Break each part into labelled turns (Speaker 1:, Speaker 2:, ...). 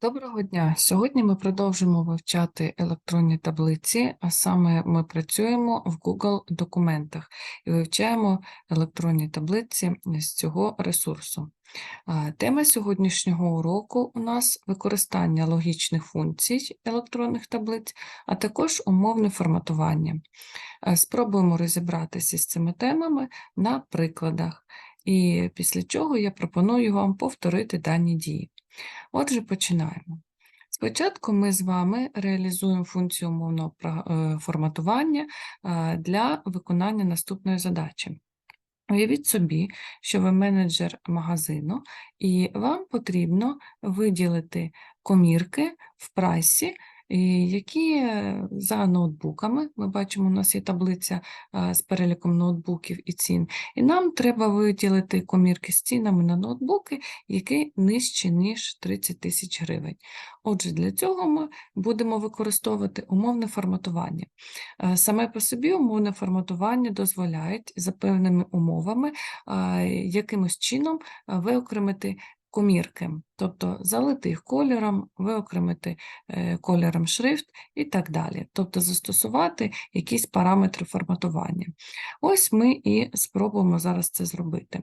Speaker 1: Доброго дня! Сьогодні ми продовжимо вивчати електронні таблиці, а саме ми працюємо в Google документах і вивчаємо електронні таблиці з цього ресурсу. Тема сьогоднішнього уроку у нас використання логічних функцій електронних таблиць, а також умовне форматування. Спробуємо розібратися з цими темами на прикладах, і після чого я пропоную вам повторити дані дії. Отже, починаємо. Спочатку ми з вами реалізуємо функцію умовного е, форматування е, для виконання наступної задачі. Уявіть собі, що ви менеджер магазину, і вам потрібно виділити комірки в прайсі, які е, за ноутбуками, ми бачимо, у нас є таблиця е, з переліком ноутбуків і цін, і нам треба виділити комірки з цінами на ноутбуки, які нижчі, ніж 30 тисяч гривень. Отже, для цього ми будемо використовувати умовне форматування. Е, Саме по собі умовне форматування дозволяють за певними умовами якимось чином виокремити комірки, тобто залити їх кольором, виокремити е, кольором шрифт і так далі, тобто застосувати якісь параметри форматування. Ось ми і спробуємо зараз це зробити.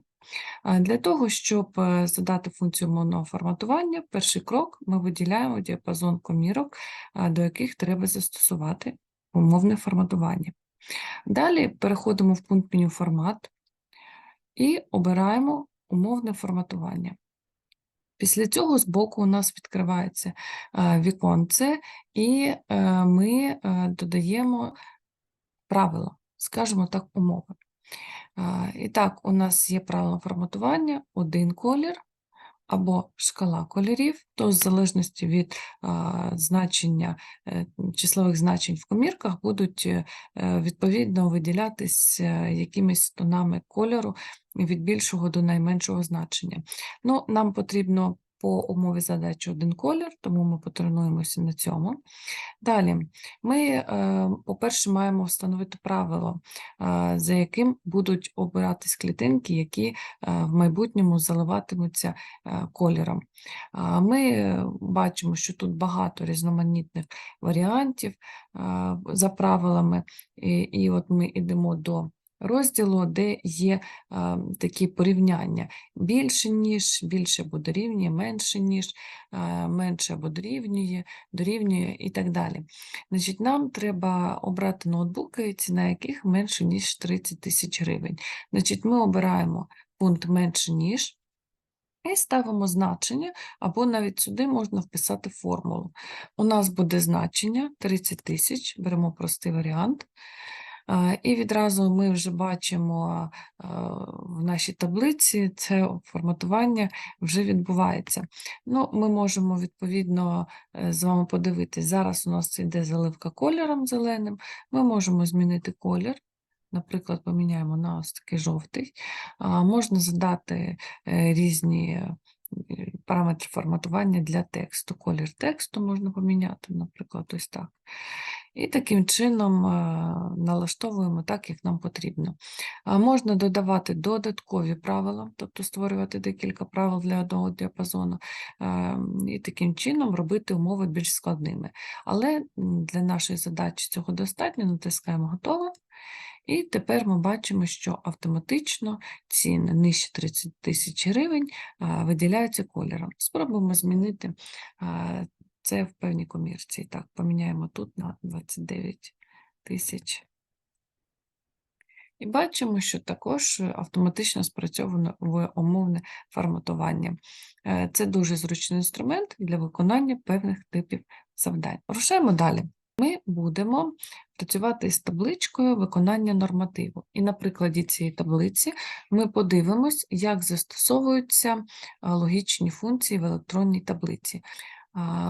Speaker 1: Для того, щоб е, задати функцію умовного форматування, перший крок ми виділяємо діапазон комірок, до яких треба застосувати умовне форматування. Далі переходимо в пункт меню формат і обираємо умовне форматування. Після цього збоку у нас відкривається е, віконце, і е, ми е, додаємо правила, скажімо так, умови. І так, у нас є правило форматування, один колір або шкала кольорів, то в залежності від а, значення числових значень в комірках будуть відповідно виділятись якимись тонами кольору від більшого до найменшого значення. Ну, нам потрібно по умові задачі один колір, тому ми потренуємося на цьому. Далі, ми, е, по-перше, маємо встановити правило, е, за яким будуть обиратись клітинки, які е, в майбутньому заливатимуться кольором. Ми бачимо, що тут багато різноманітних варіантів за правилами, і от ми йдемо до розділу, де є е, такі порівняння. Більше ніж, більше або дорівнює, менше ніж, е, менше або дорівнює, дорівнює і так далі. Значить, нам треба обрати ноутбуки, ціна яких менше, ніж 30 тисяч гривень. Значить, ми обираємо пункт менше, ніж, і ставимо значення, або навіть сюди можна вписати формулу. У нас буде значення 30 тисяч, беремо простий варіант. І відразу ми вже бачимо в нашій таблиці це форматування вже відбувається. Ну, Ми можемо відповідно е, з вами подивитись. Зараз у нас йде заливка кольором зеленим. Ми можемо змінити колір. Наприклад, поміняємо на ось такий жовтий. Можна задати е, різні е, параметри форматування для тексту. Колір тексту можна поміняти, наприклад, ось так. І таким чином е, налаштовуємо так, як нам потрібно. Можна додавати додаткові правила, тобто створювати декілька правил для одного діапазону, е, і таким чином робити умови більш складними. Але для нашої задачі цього достатньо, натискаємо готово. І тепер ми бачимо, що автоматично ціни нижче 30 тисяч гривень виділяються кольором. Спробуємо змінити це в певній комірці. Так, поміняємо тут на 29 тисяч. І бачимо, що також е, автоматично спрацьовано в умовне форматування. Е, Це дуже зручний інструмент для виконання певних типів завдань. Рушаємо далі. Ми будемо працювати з табличкою виконання нормативу. І на прикладі цієї таблиці ми подивимось, як застосовуються логічні функції в електронній таблиці.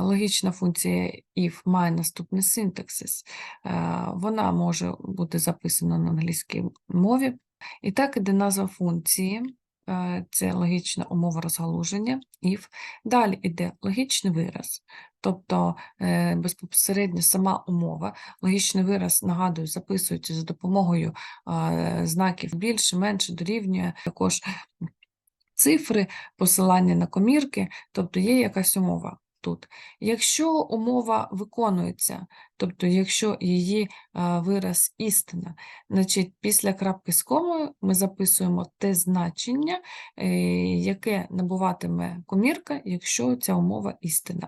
Speaker 1: Логічна функція if має наступний синтаксис. Е, Вона може бути записана на англійській мові. І так іде назва функції. е, Це логічна умова розгалуження if. Далі йде логічний вираз, тобто е, безпосередньо сама умова. Логічний вираз, нагадую, записується за допомогою знаків більше, менше, дорівнює, також цифри, посилання на комірки, тобто є якась умова. Тут. Якщо умова виконується, тобто якщо її вираз істина, значить після крапки з комою ми записуємо те значення, е, яке набуватиме комірка, якщо ця умова істина.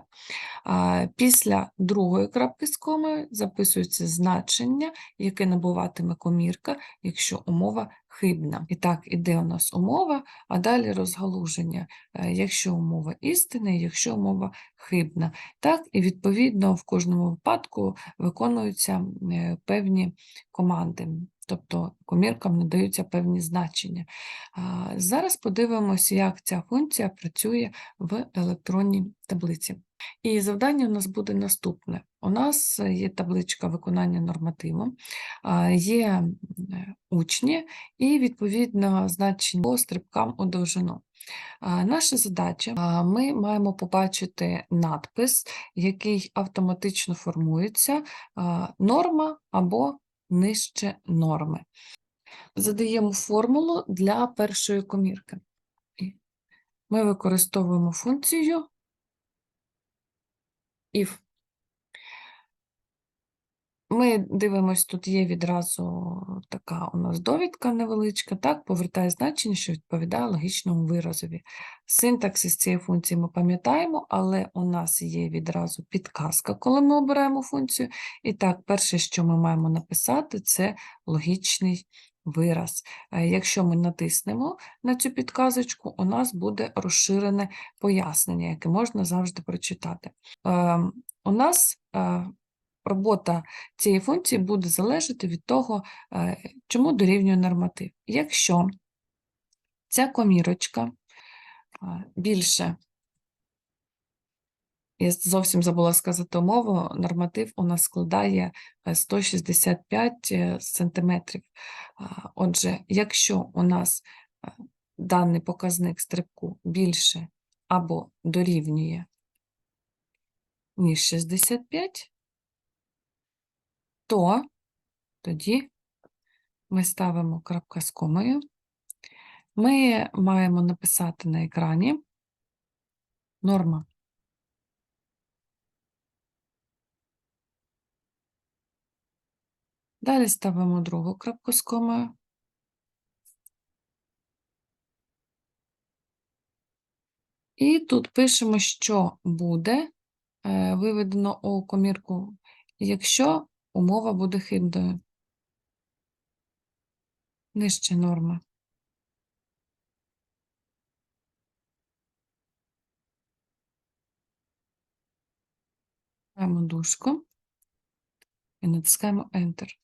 Speaker 1: Після другої крапки з комою записується значення, яке набуватиме комірка, якщо умова хибна. І так, іде у нас умова, а далі розгалуження, е, якщо умова істина, якщо умова хибна. Так, і відповідно в кожному випадку виконуються е, певні команди. Тобто коміркам надаються певні значення. Зараз подивимося, як ця функція працює в електронній таблиці. І завдання у нас буде наступне. У нас є табличка виконання нормативу, є е, учні і, відповідно, значення по стрибкам у довжину. Наша задача, ми маємо побачити надпис, який автоматично формується, норма або нижче норми. Задаємо формулу для першої комірки. Ми використовуємо функцію if. Ми дивимось, тут є відразу така у нас довідка невеличка, так, повертає значення, що відповідає логічному виразові. Синтаксис цієї функції ми пам'ятаємо, але у нас є відразу підказка, коли ми обираємо функцію. І так, перше, що ми маємо написати, це логічний вираз. Е, Якщо ми натиснемо на цю підказочку, у нас буде розширене пояснення, яке можна завжди прочитати. Ем, У нас е, робота цієї функції буде залежати від того, е, чому дорівнює норматив. Якщо ця комірочка більше, я зовсім забула сказати умову, норматив у нас складає е, 165 е, сантиметрів. Отже, якщо у нас е, даний показник стрибку більше або дорівнює, ніж 65, то тоді ми ставимо крапка з комою. Ми маємо написати на екрані норма. Далі ставимо другу крапку з комою. І тут пишемо, що буде е, виведено у комірку, якщо умова буде хибною. Нижче норми. Маємо дужку і натискаємо Enter.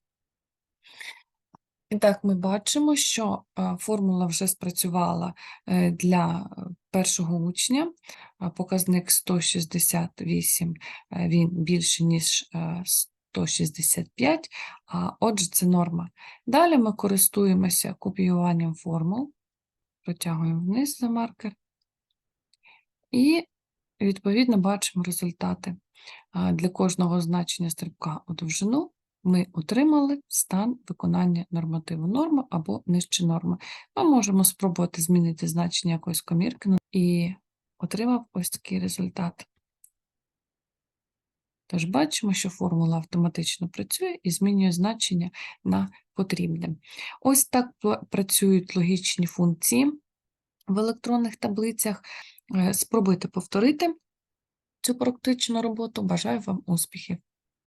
Speaker 1: І так, ми бачимо, що е, формула вже спрацювала е, для першого учня. Показник 168, е, він більше, ніж е, 165, а отже, це норма. Далі ми користуємося копіюванням формул, протягуємо вниз за маркер і, відповідно, бачимо результати. Для кожного значення стрибка у довжину ми отримали стан виконання нормативу норми або нижче норми. Ми можемо спробувати змінити значення якоїсь комірки і отримав ось такий результат. Тож бачимо, що формула автоматично працює і змінює значення на потрібне. Ось так працюють логічні функції в електронних таблицях. Е, Спробуйте повторити цю практичну роботу. Бажаю вам успіхів!